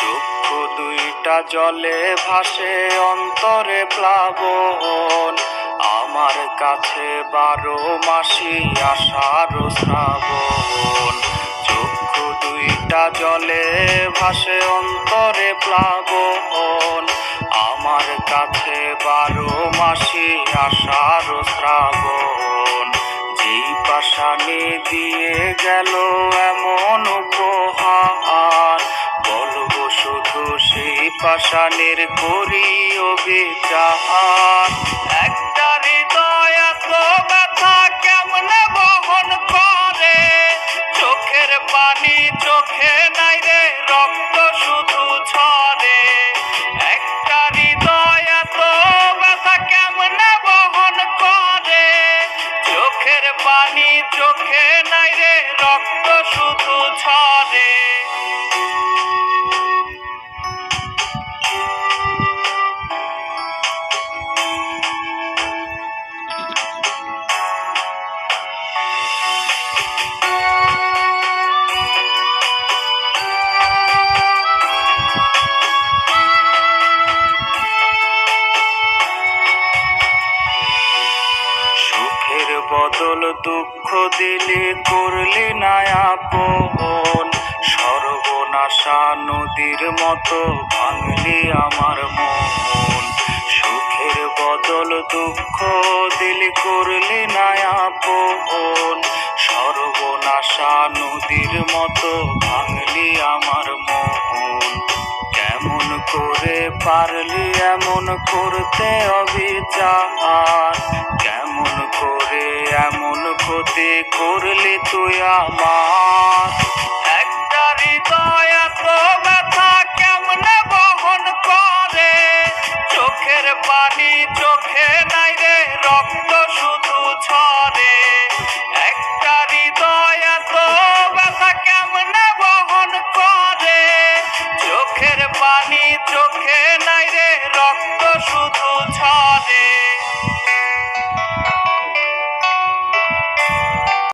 চক্ষু দুইটা জলে ভাসে, অন্তরে প্লাবন। আমার কাছে বারো মাসি আষাঢ় শ্রাবণ। চক্ষু দুইটা জলে ভাসে, অন্তরে প্লাবন। আমার কাছে বারো মাসি আষাঢ় শ্রাবণ। পাশানি দিয়ে গেল এমন উপহার। বলব শুধু সেই পাশানের করি অভিচার একটা হৃদয় ব্যথা কেমনে বহন করে? চোখের পানি চোখে নাই পানি চোখে নাই রে। বদল দুঃখ দিলে করলে না আপন। সর্বনাশা নদীর মতো ভাঙলি আমার মন। সুখের বদল দুঃখ দিলে করলে না আপন। সর্বনাশা নদীর মতো ভাঙলি আমার মন। কেমন করে পারলি এমন করতে অবিচার। কেমন করে কাছে করলে তুই আমার। একটা হৃদয় এত ব্যথা কেমন বহন করে? চোখের পানি চোখে নাই রে, রক্ত শুধু ছড়ে একটা হৃদয় এত ব্যথা কেমন বহন করে? চোখের পানি চোখে নাই রে, রক্ত শুধু ছড়ে